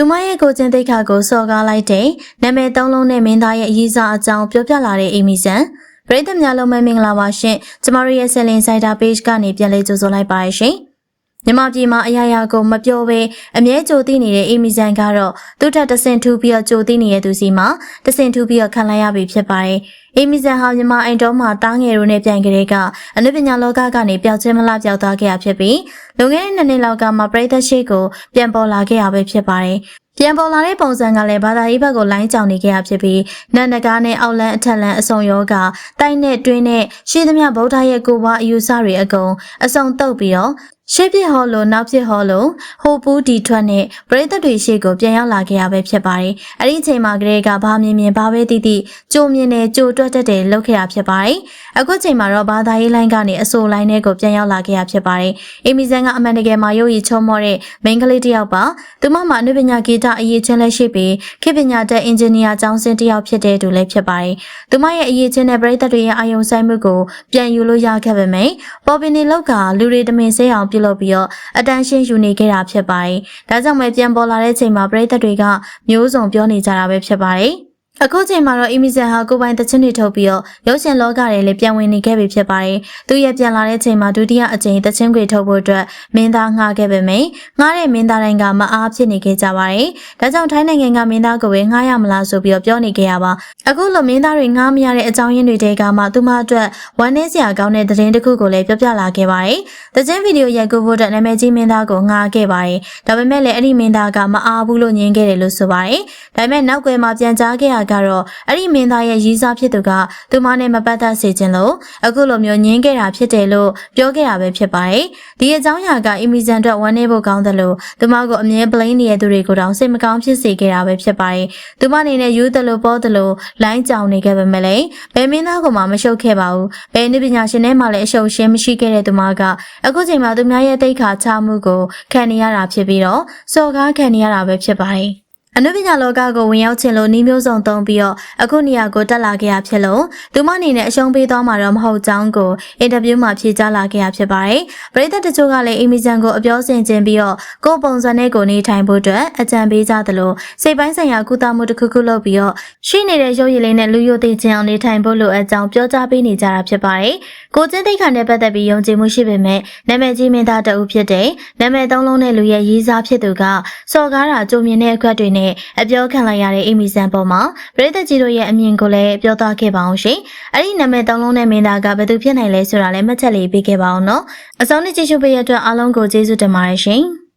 သူမရဲ့ကိုချင်းသိက္ခာကိုစော်ကားလိုက်တဲ့နာမည်သုံးလုံးနဲ့မင်းသားရဲ့အရေးစားအကြောင်းပြောပြလာတဲ့အိမ်မီဆန်ပရိသတ်များလုံးပဲမင်္ဂလာပါရှင်ကျမတို့ရဲ့ Selling Insider Page ကနေပြန်လေးကြိုဆိုလိုက်ပါရရှင် မြန်မာပြည်မှာအရာရာကိုမပြောဘဲအမြဲကြိုသိနေတဲ့အိမ်မီဆန်ကတော့သူ့ထက်တဆင့်ထူပြီးတော့ကြိုသိနေတဲ့သူစီမှာတဆင့်ထူပြီးတော့ခံလိုက်ရပြီဖြစ်ပါတယ်အိမ်မီဆန်ဟာမြန်မာအိမ်တော်မှာတားငယ်တို့နဲ့ပြန်ကြတဲ့ကအနုပညာလောကကနေပျောက်ချင်းမလားပျောက်သွားခဲ့ရဖြစ်ပြီးလွန်ခဲ့တဲ့နှစ်နှစ်လောက်ကမှပရိသတ်ရှိကိုပြန်ပေါ်လာခဲ့ရပဲဖြစ်ပါတယ်ပြန်ပေါ်လာတဲ့ပုံစံကလည်းဘာသာရေးဘက်ကိုလိုင်းကြောင်နေကြရဖြစ်ပြီးနန္ဒကားနဲ့အောက်လန်းအထက်လန်းအစုံရောကတိုက်နဲ့တွင်းနဲ့ရှေးသမျှဗုဒ္ဓရဲ့ကိုယ်ပွားအယူဆတွေအကုန်အစုံတုပ်ပြီးတော့ ရှေ့ပြဟောလို့နောက်ပြဟောလို့ဟိုပူးဒီထွက်နဲ့ပရိသတ်တွေရှေ့ကိုပြန်ရောက်လာခဲ့ရပဲဖြစ်ပါတယ်။အဲ့ဒီအချိန်မှာကလေးကဘာမြင်မြင်ဘာပဲသိသိကြိုမြင်နဲ့ကြိုတွက်တတ်တယ်လုပ်ခဲ့တာဖြစ်ပါတယ်။အခုချိန်မှာတော့ဘာသာရေးလိုင်းကနေအစိုးလိုင်းနဲ့ကိုပြန်ရောက်လာခဲ့ရဖြစ်ပါတယ်။အီမီဇန်ကအမှန်တကယ်မှာရုပ်ရည်ချုံမော့တဲ့မိန်းကလေးတစ်ယောက်ပါ။သူမမှာအနုပညာဂီတအရေးချင်းလက်ရှိပြီးခေတ်ပညာတက်အင်ဂျင်နီယာကျောင်းဆင်းတစ်ယောက်ဖြစ်တဲ့သူလည်းဖြစ်ပါတယ်။သူမရဲ့အရေးချင်းတဲ့ပရိသတ်တွေရဲ့အာယုံဆိုင်မှုကိုပြန်ယူလို့ရခဲ့ပေမယ့်ပေါ်ပင်နေလောက်ကလူတွေတမင်စေးအောင်ပြုလုပ်ပြီးတော့အတန်းရှင်းယူနေခဲ့တာဖြစ်ပါတယ်။ဒါကြောင့်ပဲပြန်ပေါ်လာတဲ့ချိန်မှာပရိသတ်တွေကမျိုးစုံပြောနေကြတာပဲဖြစ်ပါတယ်။ အခုချိန်မှာတော့အီမီဇန်ဟာကိုယ်ပိုင်တခြင်းတွေထုတ်ပြီးတော့ရုပ်ရှင်လောကထဲလည်းပြန်ဝင်နေခဲ့ပြီဖြစ်ပါတယ်။သူရဲ့ပြန်လာတဲ့ချိန်မှာဒုတိယအကြိမ်တခြင်းတွေထုတ်ဖို့အတွက်မင်းသားငှားခဲ့ပေမယ့်ငှားတဲ့မင်းသားတိုင်းကမအားဖြစ်နေခဲ့ကြပါတယ်။ဒါကြောင့်ထိုင်းနိုင်ငံကမင်းသားကိုပဲငှားရမလားဆိုပြီးတော့ပြောနေခဲ့ရပါ။အခုလိုမင်းသားတွေငှားမရတဲ့အကြောင်းရင်းတွေတဲကမှသူမအတွက်ဝမ်းနည်းစရာကောင်းတဲ့သတင်းတစ်ခုကိုလည်းပြောပြလာခဲ့ပါတယ်။တခြင်းဗီဒီယိုရိုက်ကူဖို့အတွက်နာမည်ကြီးမင်းသားကိုငှားခဲ့ပါတယ်။ဒါပေမဲ့လည်းအဲ့ဒီမင်းသားကမအားဘူးလို့ညင်းခဲ့တယ်လို့ဆိုပါတယ်။ဒါပေမဲ့နောက်ွယ်မှာပြန်ကြားခဲ့ရကတော့အဲ့ဒီမင်းသားရဲ့ရည်စားဖြစ်သူကသူမနဲ့မပတ်သက်စေခြင်းလို့အခုလိုမျိုးညင်းခဲ့တာဖြစ်တယ်လို့ပြောခဲ့တာပဲဖြစ်ပါတယ်။ဒီအကြောင်းအရာကအီမီဇန်အတွက်ဝမ်းနည်းဖို့ကောင်းတယ်လို့သူမကိုအမြဲ blame နေတဲ့သူတွေကိုတောင်စိတ်မကောင်းဖြစ်စေခဲ့တာပဲဖြစ်ပါတယ်။သူမအနေနဲ့ယူတယ်လို့ပေါ်တယ်လို့လိုင်းကြောင်နေခဲ့ပေမဲ့လည်းဘယ်မင်းသားကမှမရှုပ်ခဲ့ပါဘူး။ဘယ်နည်းပညာရှင်နဲ့မှလည်းအရှုပ်ရှင်းမရှိခဲ့တဲ့သူမကအခုချိန်မှာသူများရဲ့တိတ်ခါချမှုကိုခံနေရတာဖြစ်ပြီးတော့စော်ကားခံနေရတာပဲဖြစ်ပါတယ်။ အနုပညာလောကကိုဝင်ရောက်ခြင်းလို့နှီးမျိုးစုံသုံးပြီးတော့အခုနေရာကိုတက်လာခဲ့ရဖြစ်လို့သူမအနေနဲ့အရှုံးပေးသွားမှာတော့မဟုတ်ကြောင်းကိုအင်တာဗျူးမှာဖြေကြားလာခဲ့ရဖြစ်ပါတယ်။ပရိသတ်တချို့ကလည်းအီမီဇန်ကိုအပြောဆင်ခြင်းပြီးတော့ကိုယ်ပုံစံနဲ့ကိုနေထိုင်ဖို့အတွက်အကြံပေးကြသလိုစိတ်ပိုင်းဆိုင်ရာကုသမှုတစ်ခုခုလုပ်ပြီးတော့ရှိနေတဲ့ရုပ်ရည်လေးနဲ့လူယိုသိခြင်းအောင်နေထိုင်ဖို့လိုအပ်ကြောင်းပြောကြားပေးနေကြတာဖြစ်ပါတယ်။ကိုချင်းသိက္ခာနဲ့ပတ်သက်ပြီးယုံကြည်မှုရှိပေမဲ့နာမည်ကြီးမင်းသားတအုပ်ဖြစ်တဲ့နာမည်သုံးလုံးနဲ့လူရဲ့ရေးစားဖြစ်သူကစော်ကားတာကြုံမြင်တဲ့အခွက်တွေနဲ့အပြောခံလိုက်ရတဲ့အီမီဇန်ပေါ်မှာပရိသတ်ကြီးတို့ရဲ့အမြင်ကိုလည်းပြောသွားခဲ့ပါအောင်ရှင်။အဲ့ဒီနာမည်သုံးလုံးနဲ့မင်းသားကဘယ်သူဖြစ်နိုင်လဲဆိုတာလည်းမှတ်ချက်လေးပေးခဲ့ပါအောင်နော်။အဆုံးနဲ့ကြည့်ရှုပေးရတဲ့အတွက်အားလုံးကိုကျေးဇူးတင်ပါတယ်ရှင်။